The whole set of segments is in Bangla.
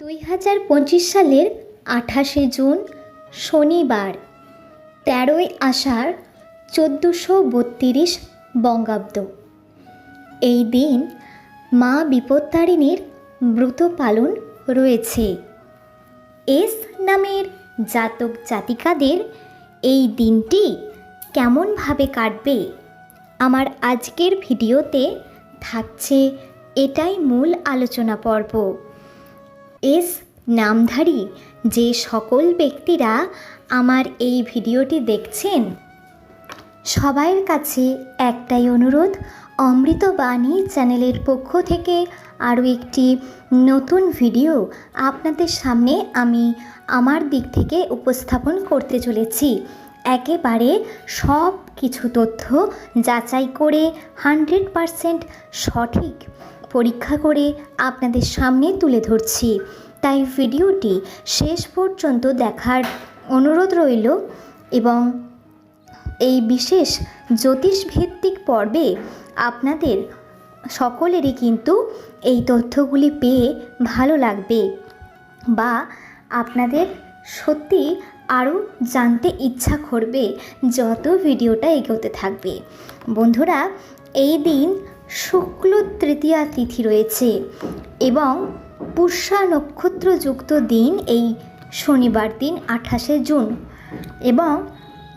দুই হাজার পঁচিশ সালের আঠাশে জুন, শনিবার, তেরোই আষাঢ়, চোদ্দোশো বত্রিশ বঙ্গাব্দ। এই দিন মা বিপত্তারিণীর ব্রত পালন রয়েছে। এস নামের জাতক জাতিকাদের এই দিনটি কেমনভাবে কাটবে আমার আজকের ভিডিওতে থাকছে এটাই মূল আলোচনা পর্ব। এস নামধারী, যে সকল ব্যক্তিরা আমার এই ভিডিওটি দেখছেন। সবাইয়ের কাছে একটাই অনুরোধ অমৃতবাণী চ্যানেলের পক্ষ থেকে আরও একটি নতুন ভিডিও আপনাদের সামনে আমি আমার দিক থেকে উপস্থাপন করতে চলেছি। একেবারে সব কিছু তথ্য যাচাই করে হান্ড্রেড পারসেন্ট সঠিক পরীক্ষা করে আপনাদের সামনে তুলে ধরছি। তাই ভিডিওটি শেষ পর্যন্ত দেখার অনুরোধ রইল এবং এই বিশেষ জ্যোতিষভিত্তিক পর্বে আপনাদের সকলেরই কিন্তু এই তথ্যগুলি পেয়ে ভালো লাগবে বা আপনাদের সত্যি আরও জানতে ইচ্ছা করবে যত ভিডিওটা এগোতে থাকবে। বন্ধুরা, এই দিন শুক্ল তৃতীয়া তিথি রয়েছে এবং পুষ্যা নক্ষত্রযুক্ত দিন এই শনিবার দিন আঠাশে জুন এবং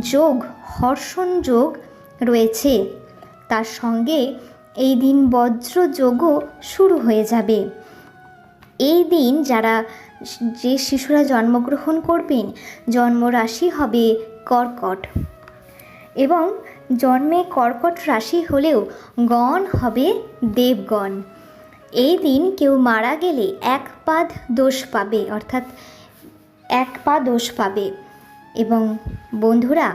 যোগ হর্ষণ যোগ রয়েছে। তার সঙ্গে এই দিন বজ্র যোগও শুরু হয়ে যাবে। এই দিন যারা যে শিশুরা জন্মগ্রহণ করবেন, জন্মরাশি হবে কর্কট এবং জন্মে কর্কট রাশি হলেও গণ হবে দেবগণ। এই দিন কেউ মারা গেলে এক পাদ দোষ পাবে, অর্থাৎ এক পা দোষ পাবে। এবং বন্ধুরা,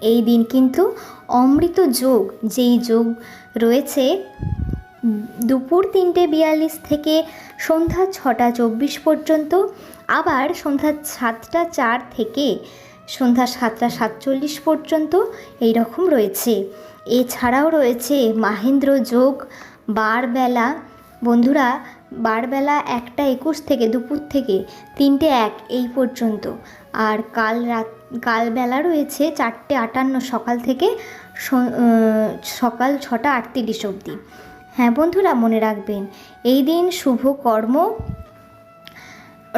এই দিন কিন্তু অমৃত যোগ, যেই যোগ রয়েছে, দুপুর তিনটে বিয়াল্লিশ থেকে সন্ধ্যা ছটা চব্বিশ পর্যন্ত, আবার সন্ধ্যা সাতটা চার থেকে সন্ধ্যা সাতটা সাতচল্লিশ পর্যন্ত এই রকম রয়েছে। এছাড়াও রয়েছে মাহেন্দ্র যোগ, বারবেলা। বন্ধুরা, বারবেলা একটা একুশ থেকে দুপুর থেকে তিনটে এক এই পর্যন্ত। আর কাল রাত, কালবেলা রয়েছে চারটে আটান্ন সকাল থেকে সকাল ছটা আটত্রিশ অবধি। হ্যাঁ বন্ধুরা, মনে রাখবেন, এই দিন শুভ কর্ম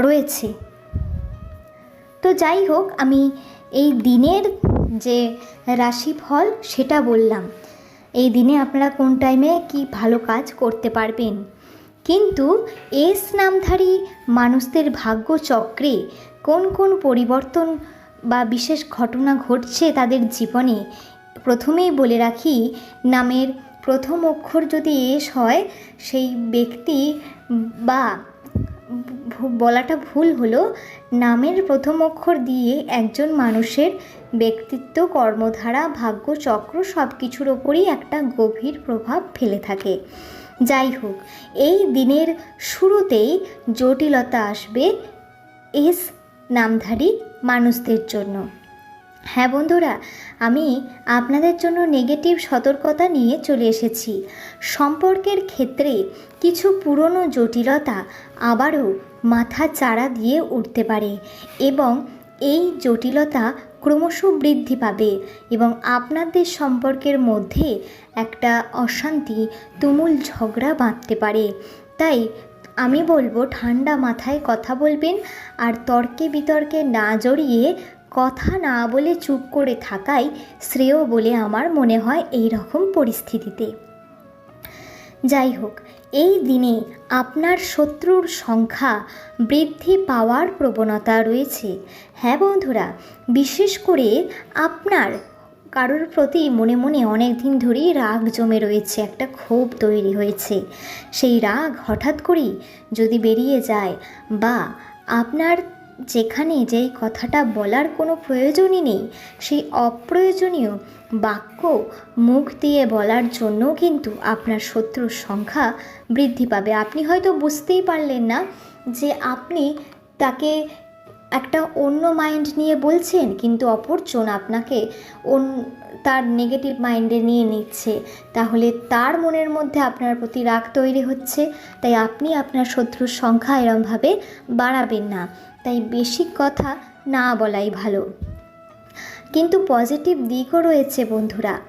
রয়েছে। তো যাই হোক, আমি এই দিনের যে রাশিফল সেটা বললাম। এই দিনে আপনারা কোন টাইমে কি ভালো কাজ করতে পারবেন? কিন্তু এস নামধারী মানুষদের ভাগ্য চক্রে কোন কোন পরিবর্তন বা বিশেষ ঘটনা ঘটছে তাদের জীবনে, প্রথমেই বলে রাখি, নামের প্রথম অক্ষর যদি এস হয়, সেই ব্যক্তি বা বলাটা ভুল হলো, নামের প্রথম অক্ষর দিয়ে একজন মানুষের ব্যক্তিত্ব, কর্মধারা, ভাগ্য, চক্র সব কিছুর ওপরই একটা গভীর প্রভাব ফেলে থাকে। যাই হোক, এই দিনের শুরুতেই জটিলতা আসবে এস নামধারী মানুষদের জন্য। হ্যাঁ বন্ধুরা, আমি আপনাদের জন্য নেগেটিভ সতর্কতা নিয়ে চলে এসেছি। সম্পর্কের ক্ষেত্রে কিছু পুরনো জটিলতা আবারও মাথা চাড়া দিয়ে উঠতে পারে এবং এই জটিলতা ক্রমশ বৃদ্ধি পাবে এবং আপনাদের সম্পর্কের মধ্যে একটা অশান্তি, তুমুল ঝগড়া বাঁধতে পারে। তাই আমি বলব, ঠান্ডা মাথায় কথা বলবেন আর তর্কে বিতর্কে না জড়িয়ে কথা না বলে চুপ করে থাকাই শ্রেয় বলে আমার মনে হয় এই রকম পরিস্থিতিতে। যাই হোক এই দিনে আপনার শত্রুর সংখ্যা বৃদ্ধি পাওয়ার প্রবণতা রয়েছে। হ্যাঁ বন্ধুরা, বিশেষ করে আপনার কারোর প্রতি মনে মনে অনেক দিন ধরেই রাগ জমে রয়েছে, একটা ক্ষোভ তৈরি হয়েছে। সেই রাগ হঠাৎ করেই যদি বেরিয়ে যায় বা আপনার যেখানে যেই কথাটা বলার কোনো প্রয়োজনই নেই, সেই অপ্রয়োজনীয় বাক্য মুখ দিয়ে বলার জন্য কিন্তু আপনার শত্রুর সংখ্যা বৃদ্ধি পাবে। আপনি হয়তো বুঝতেই পারলেন না যে আপনি তাকে একটা অন্য মাইন্ড নিয়ে বলছেন, কিন্তু অপরজন আপনাকে তার নেগেটিভ মাইন্ডে নিয়ে নিচ্ছে। তাহলে তার মনের মধ্যে আপনার প্রতি রাগ তৈরি হচ্ছে, তাই আপনি আপনার শত্রুর সংখ্যা এরমভাবে বাড়াবেন না। তাই বেশি কথা না বলাই ভালো। কিন্তু পজিটিভ দিকও রয়েছে বন্ধুরা।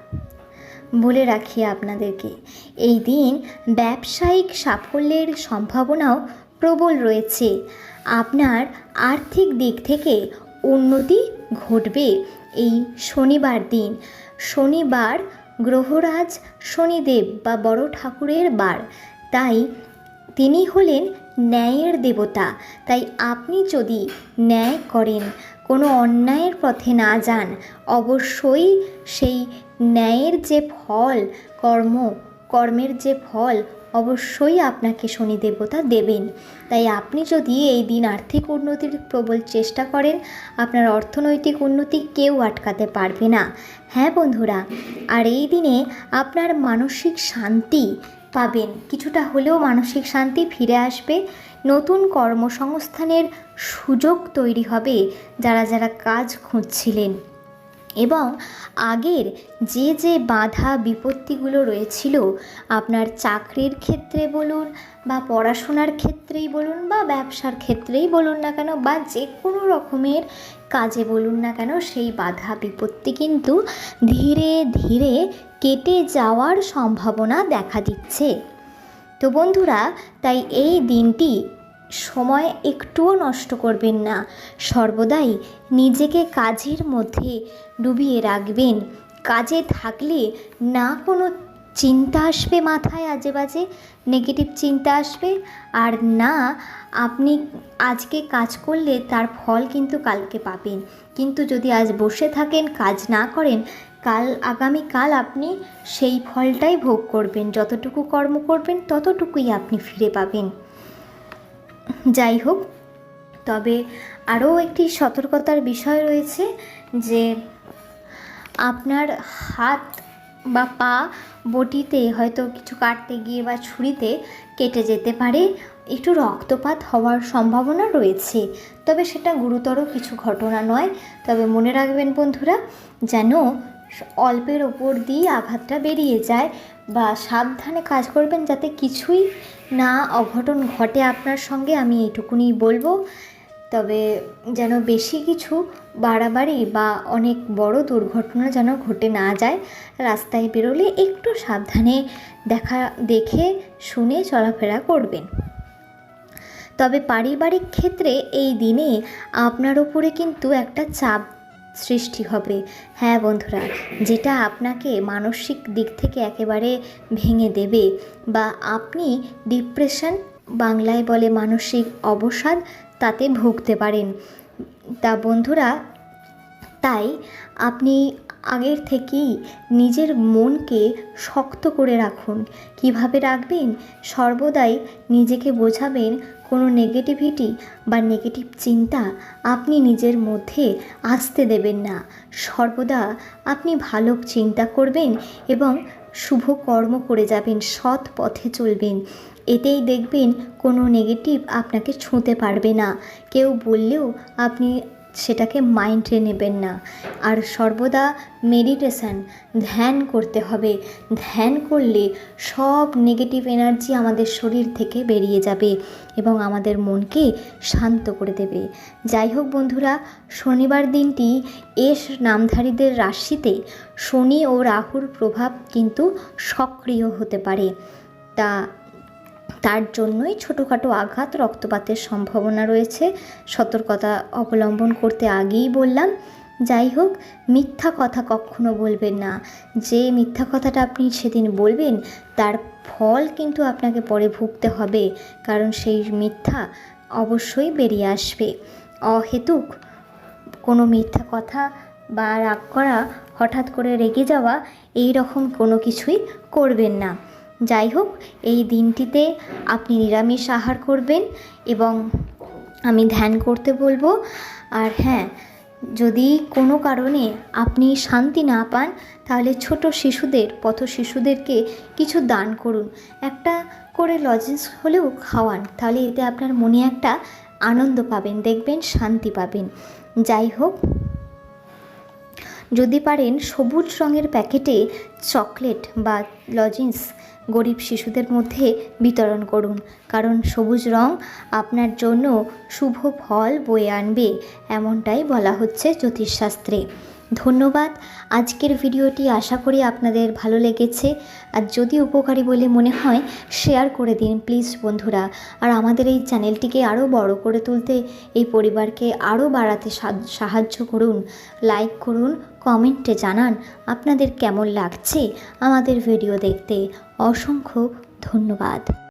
বলে রাখি আপনাদেরকে, এই দিন ব্যবসায়িক সাফল্যের সম্ভাবনাও প্রবল রয়েছে। আপনার আর্থিক দিক থেকে উন্নতি ঘটবে এই শনিবার দিন। শনিবার গ্রহরাজ শনিদেব বা বড় ঠাকুরের বার। তাই তিনি হলেন ন্যায়ের দেবতা, তাই আপনি যদি ন্যায় করেন, কোনো অন্যায়ের পথে না যান, অবশ্যই সেই ন্যায়ের যে ফল, কর্ম, কর্মের যে ফল, অবশ্যই আপনাকে শনি দেবতা দেবেন। তাই আপনি যদি এই দিন আর্থিক উন্নতির প্রবল চেষ্টা করেন, আপনার অর্থনৈতিক উন্নতি কেউ আটকাতে পারবে না। হ্যাঁ বন্ধুরা, আর এই দিনে আপনার মানসিক শান্তি পাবেন। কিছুটা হলেও মানসিক শান্তি ফিরে আসবে। নতুন কর্মসংস্থানের সুযোগ তৈরি হবে যারা যারা কাজ খুঁজছিলেন। এবং আগের যে যে বাধা বিপত্তিগুলো রয়েছিল, আপনার চাকরির ক্ষেত্রে বলুন বা পড়াশোনার ক্ষেত্রেই বলুন বা ব্যবসার ক্ষেত্রেই বলুন না কেন বা যে কোনো রকমের কাজে বলুন না কেন, সেই বাধা বিপত্তি কিন্তু ধীরে ধীরে কেটে যাওয়ার সম্ভাবনা দেখা দিচ্ছে। তো বন্ধুরা, তাই এই দিনটি সময় একটুও নষ্ট করবেন না। সর্বদাই নিজেকে কাজের মধ্যে ডুবিয়ে রাখবেন। কাজে থাকলে না কোনো চিন্তা আসবে মাথায় আজে বাজে নেগেটিভ চিন্তা আসবে। আর না, আপনি আজকে কাজ করলে তার ফল কিন্তু কালকে পাবেন। কিন্তু যদি আজ বসে থাকেন, কাজ না করেন, কাল আগামীকাল আপনি সেই ফলটাই ভোগ করবেন। যতটুকু কর্ম করবেন, ততটুকুই আপনি ফিরে পাবেন। যাই হোক, তবে আরও একটি সতর্কতার বিষয় রয়েছে যে আপনার হাত বা পা বটিতে হয়তো কিছু কাটতে গিয়ে বা ছুরিতে কেটে যেতে পারে। একটু রক্তপাত হওয়ার সম্ভাবনা রয়েছে, তবে সেটা গুরুতর কিছু ঘটনা নয়। তবে মনে রাখবেন বন্ধুরা, যেন অল্পের ওপর দিয়ে আঘাতটা বেরিয়ে যায়। বা সাবধানে কাজ করবেন যাতে কিছুই না অঘটন ঘটে আপনার সঙ্গে, আমি এইটুকুনি বলব। তবে যেন বেশি কিছু বাড়াবাড়ি বা অনেক বড় দুর্ঘটনা যেন ঘটে না যায়, রাস্তায় বেরোলে একটু সাবধানে দেখা, দেখে শুনে চলাফেরা করবেন। তবে পারিবারিক ক্ষেত্রে এই দিনে আপনার উপরে কিন্তু একটা চাপ সৃষ্টি হবে। হ্যাঁ বন্ধুরা, যেটা আপনাকে মানসিক দিক থেকে একেবারে ভেঙে দেবে বা আপনি ডিপ্রেশন বাংলায় বলে মানসিক অবসাদ তাতে ভুগতে পারেন। তা বন্ধুরা, তাই আপনি আগের থেকেই নিজের মনকে শক্ত করে রাখুন। কীভাবে রাখবেন? সর্বদাই নিজেকে বোঝাবেন কোনো নেগেটিভিটি বা নেগেটিভ চিন্তা আপনি নিজের মধ্যে আসতে দেবেন না। সর্বদা আপনি ভালো চিন্তা করবেন এবং শুভ কর্ম করে যাবেন, সৎ পথে চলবেন। এতেই দেখবেন কোনো নেগেটিভ আপনাকে ছুঁতে পারবে না। কেউ বললেও আপনি সেটাকে মাইন্ডে নেবেন না। আর সর্বদা মেডিটেশান, ধ্যান করতে হবে। ধ্যান করলে সব নেগেটিভ এনার্জি আমাদের শরীর থেকে বেরিয়ে যাবে এবং আমাদের মনকে শান্ত করে দেবে। যাই হোক বন্ধুরা, শনিবার দিনটি এস নামধারীদের রাশিতে শনি ও রাহুর প্রভাব কিন্তু সক্রিয় হতে পারে। তা তার জন্যই ছোটোখাটো আঘাত, রক্তপাতের সম্ভাবনা রয়েছে। সতর্কতা অবলম্বন করতে আগেই বললাম। যাই হোক, মিথ্যা কথা কখনো বলবেন না। যে মিথ্যা কথাটা আপনি সেদিন বলবেন, তার ফল কিন্তু আপনাকে পরে ভুগতে হবে, কারণ সেই মিথ্যা অবশ্যই বেরিয়ে আসবে। অহেতুক কোনো মিথ্যা কথা বা রাগ করা, হঠাৎ করে রেগে যাওয়া এই রকম কোনো কিছুই করবেন না। যাই হোক, এই দিনটিতে আপনি নিরামিষ আহার করবেন এবং আমি ধ্যান করতে বলব। আর হ্যাঁ যদি কোনো কারণে আপনি শান্তি না পান, তাহলে ছোট শিশুদের, পথ শিশুদেরকে কিছু দান করুন। একটা করে লজেন্স হলেও খাওয়ান, তাহলে এতে আপনার মনে একটা আনন্দ পাবেন, দেখবেন শান্তি পাবেন। যাই হোক, যদি পারেন সবুজ রঙের প্যাকেটে চকলেট বা লজেন্স গরিব শিশুদের মধ্যে বিতরণ করুন। কারণ সবুজ রং আপনার জন্য শুভ ফল বয়ে আনবে, এমনটাই বলা হচ্ছে জ্যোতিষশাস্ত্রে। ধন্যবাদ। আজকের ভিডিওটি আশা করি আপনাদের ভালো লেগেছে। আর যদি উপকারী বলে মনে হয়, শেয়ার করে দিন প্লিজ বন্ধুরা। আর আমাদের এই চ্যানেলটিকে আরও বড় করে তুলতে এই পরিবারকে আরও বাড়াতে সাহায্য করুন। লাইক করুন কমেন্টে জানান আপনাদের কেমন লাগছে আমাদের ভিডিও দেখতে। অসংখ্য ধন্যবাদ।